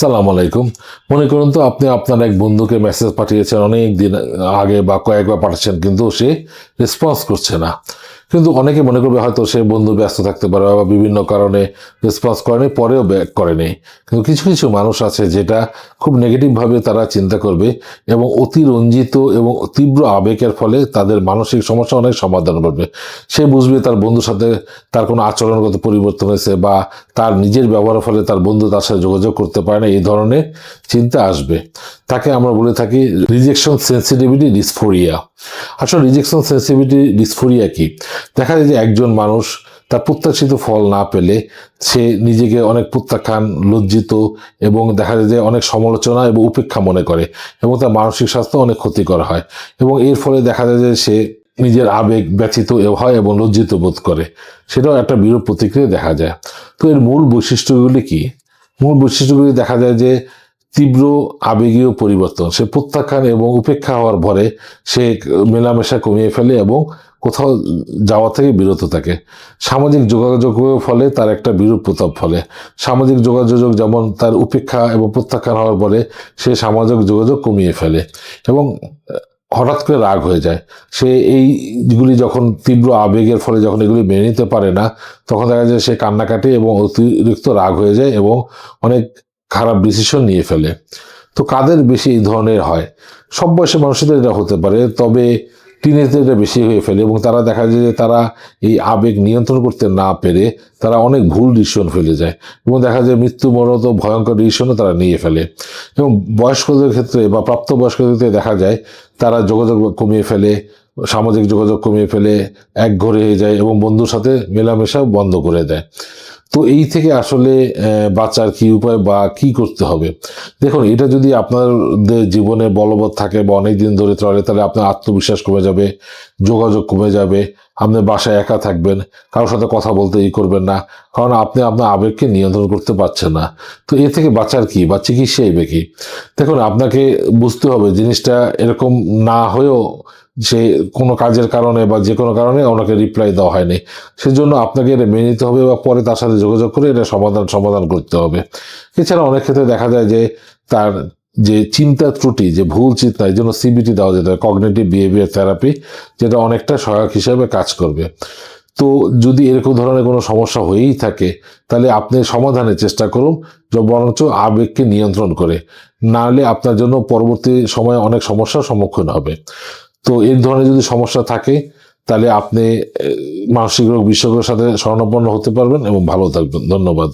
সালাম আলাইকুম। মনে করুন তো, আপনি আপনার এক বন্ধুকে মেসেজ পাঠিয়েছেন, অনেক দিন আগে বা কয়েকবার পাঠাচ্ছেন কিন্তু সে রেসপন্স করছে না। কিন্তু অনেকে মনে করবে হয়তো সে বন্ধু ব্যস্ত থাকতে পারে বা বিভিন্ন কারণে রেসপন্স করেনি, পরেও ব্যাক করেনি। কিন্তু কিছু কিছু মানুষ আছে যেটা খুব নেগেটিভভাবে তারা চিন্তা করবে এবং অতি রঞ্জিত এবং তীব্র আবেগের ফলে তাদের মানসিক সমস্যা অনেক সমাধান করবে সে বুঝবে তার বন্ধুর সাথে তার কোনো আচরণগত পরিবর্তন হয়েছে বা তার নিজের ব্যবহারের ফলে তার বন্ধু তার সাথে যোগাযোগ করতে পারে না, এই ধরনের চিন্তা আসবে। তাকে আমরা বলে থাকি রিজেকশন সেন্সিটিভিটি ডিসফোরিয়া আসলে রিজেকশন সেন্সিভিটি ডিসফোরিয়া কি? দেখা যায় যে একজন মানুষ তার প্রত্যাশিত ফল না পেলে সে নিজেকে অনেক প্রত্যাখ্যান, লজ্জিত এবং দেখা যায় যে অনেক সমালোচনা এবং উপেক্ষা মনে করে এবং তার মানসিক স্বাস্থ্য অনেক ক্ষতিকর হয় এবং এর ফলে দেখা যায় যে সে নিজের আবেগ ব্যথিত হয় এবং লজ্জিত বোধ করে। সেটাও একটা বিরূপ প্রতিক্রিয়া দেখা যায়। তো এর মূল বৈশিষ্ট্যগুলি কি? মূল বৈশিষ্ট্যগুলি দেখা যায় যে তীব্র আবেগীয় পরিবর্তন। সে প্রত্যাখ্যান এবং উপেক্ষা হওয়ার ভরে সে মেলামেশা কমিয়ে ফেলে এবং কোথাও যাওয়া থেকে বিরত থাকে। সামাজিক যোগাযোগের ফলে তার একটা বিরূপ প্রতাপ ফলে। সামাজিক যোগাযোগ যেমন তার উপেক্ষা এবং প্রত্যাখ্যান হওয়ার পরে সে সামাজিক যোগাযোগ কমিয়ে ফেলে এবং হঠাৎ করে রাগ হয়ে যায়। সে এইগুলি যখন তীব্র আবেগের ফলে যখন এগুলি মেনে নিতে পারে না, তখন দেখা যায় সে কান্নাকাটি এবং অতিরিক্ত রাগ হয়ে যায় এবং অনেক খারাপ ডিসিশন নিয়ে ফেলে। তো কাদের বেশি এই ধরনের হয়? সব বয়সী মানুষদের এটা হতে পারে, তবে টিনেজদের এটা বেশি হয়ে ফেলে এবং তারা দেখা যায় যে তারা এই আবেগ নিয়ন্ত্রণ করতে না পেরে তারা অনেক ভুল ডিসিশন ফেলে যায় এবং দেখা যায় মৃত্যু মরত ভয়ঙ্কর ডিসিশনও তারা নিয়ে ফেলে। এবং বয়স্কদের ক্ষেত্রে বা প্রাপ্তবয়স্কদের ক্ষেত্রে দেখা যায় তারা যোগাযোগ কমিয়ে ফেলে, সামাজিক যোগাযোগ কমিয়ে ফেলে এক ঘরে হয়ে যায় এবং বন্ধুর সাথে মেলামেশা বন্ধ করে দেয়। তো এই থেকে আসলে বাঁচার কি উপায় বা কি করতে হবে? দেখুন, এটা যদি আপনাদের জীবনে বলবৎ থাকে বা অনেক দিন ধরে চলে, তাহলে আপনার আত্মবিশ্বাস কমে যাবে, যোগাযোগ কমে যাবে, আপনি বাসায় একা থাকবেন, কারোর সাথে কথা বলতে ই করবেন না, কারণ আপনি আপনার আবেগকে নিয়ন্ত্রণ করতে পারছেন না। তো এ থেকে বাঁচার কি বা চিকিৎসা কি? দেখুন, আপনাকে বুঝতে হবে জিনিসটা এরকম না হয়েও সে কোনো কাজের কারণে বা যে কোনো কারণে ওনাকে রিপ্লাই দেওয়া হয়নি। সেজন্য আপনাকে এটা মেনে নিতে হবে বা পরে তার সাথে যোগাযোগ করে এটা সমাধান সমাধান করতে হবে। এছাড়া অনেক ক্ষেত্রে দেখা যায় যে তার যে চিন্তা ত্রুটি, যে ভুল চিন্তা, এই জন্য সিবিটি দেওয়া যেতে হয় কগনেটিভ বিহেভিয়ার থেরাপি যেটা অনেকটা সহায়ক হিসেবে কাজ করবে। তো যদি এরকম ধরনের কোনো সমস্যা হয়েই থাকে, তাহলে আপনি সমাধানের চেষ্টা করুন যে বরঞ্চ আবেগকে নিয়ন্ত্রণ করে। না হলে আপনার জন্য পরবর্তী সময়ে অনেক সমস্যার সম্মুখীন হবে। তো এই ধরনের যদি সমস্যা থাকে, তাহলে আপনি মানসিক রোগ বিশেষজ্ঞের সাথে স্বর্ণপন্ন হতে পারবেন এবং ভালো থাকবেন। ধন্যবাদ।